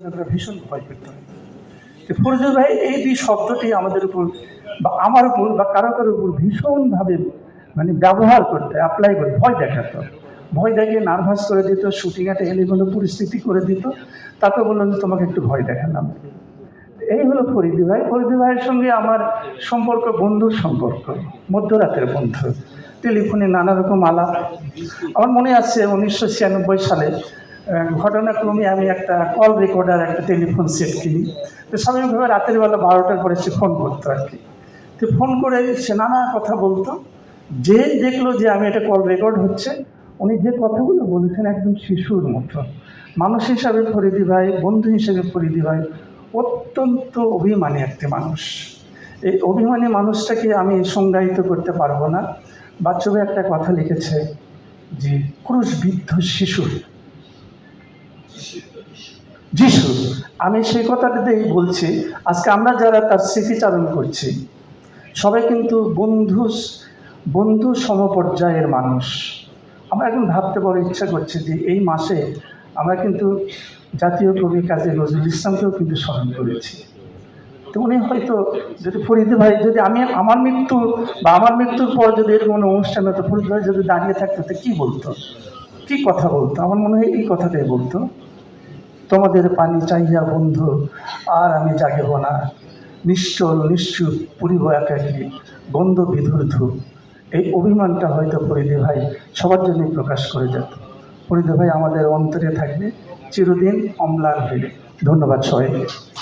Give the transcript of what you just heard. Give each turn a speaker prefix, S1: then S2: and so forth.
S1: আমরা ভীষণ ভয় পেতাম যে ফরজুল ভাই, এই দুই শব্দটি আমাদের উপর বা আমার উপর বা কারও কারোর উপর ভীষণভাবে মানে ব্যবহার করতে অ্যাপ্লাই করে, ভয় দেখাতো। ভয় দেখিয়ে নার্ভাস করে দিত শুটিং একটা এলিমেন্ট পরিস্থিতি করে দিত। তারপর বললাম যে, তোমাকে একটু ভয় দেখালাম। এই হলো ফরিদি ভাই। ফরিদি ভাইয়ের সঙ্গে আমার সম্পর্ক, বন্ধুর সম্পর্ক, মধ্যরাতের বন্ধু। টেলিফোনে নানা রকম আলাপ। আমার মনে আছে উনিশশো ছিয়ানব্বই সালে ঘটনাক্রমে আমি একটা কল রেকর্ডার একটা টেলিফোন সেট কিনি। তো স্বাভাবিকভাবে রাতের বেলা বারোটার পরে সে ফোন করতো আর কি। তো ফোন করে সে নানা কথা বলতো। যে দেখল যে আমি এটা কল রেকর্ড হচ্ছে, উনি যে কথাগুলো বলেছেন একদম শিশুর মতো। মানুষ হিসাবে ফরিদি ভাই, বন্ধু হিসেবে ফরিদি ভাই, অত্যন্ত অভিমানী একটি মানুষ। এই অভিমানী মানুষটাকে আমি সংজ্ঞায়িত করতে পারব না। বাচ্চবে একটা কথা লিখেছে যে, ক্রুশবিদ্ধ শিশু যিশু, আমি সেই কথাটাতেই বলছি, আজকে আমরা যারা তার স্মৃতিচারণ করছি, সবাই কিন্তু বন্ধু বন্ধু সমপর্যায়ের মানুষ। আমরা এখন ভাবতে বড় ইচ্ছা করছে যে এই মাসে আমরা কিন্তু জাতীয় কবি কাজী নজরুল ইসলামকেও কিন্তু স্মরণ করেছি। তো উনি হয়তো যদি ফরিদ ভাই, যদি আমি আমার মৃত্যু বা আমার মৃত্যুর পর যদি এরকম কোনো অনুষ্ঠান হতো, ফরিদ ভাই যদি দাঁড়িয়ে থাকতো, তো কী বলতো? কী কথা বলতো? আমার মনে হয় এই কথাটাই বলতো। তোমাদের পানি চাহিয়া বন্ধু, আর আমি জাগেব না। নিশ্চল নিশ্চুপ পুরিব একাকি বন্ধ বিধুর ধূপ এই অভিমানটা হয়তো পরিদে ভাই সবার জন্যই প্রকাশ করে যেত পরিদে ভাই আমাদের অন্তরে থাকবে, চিরদিন অম্লান হইলে ধন্যবাদ সবাইকে।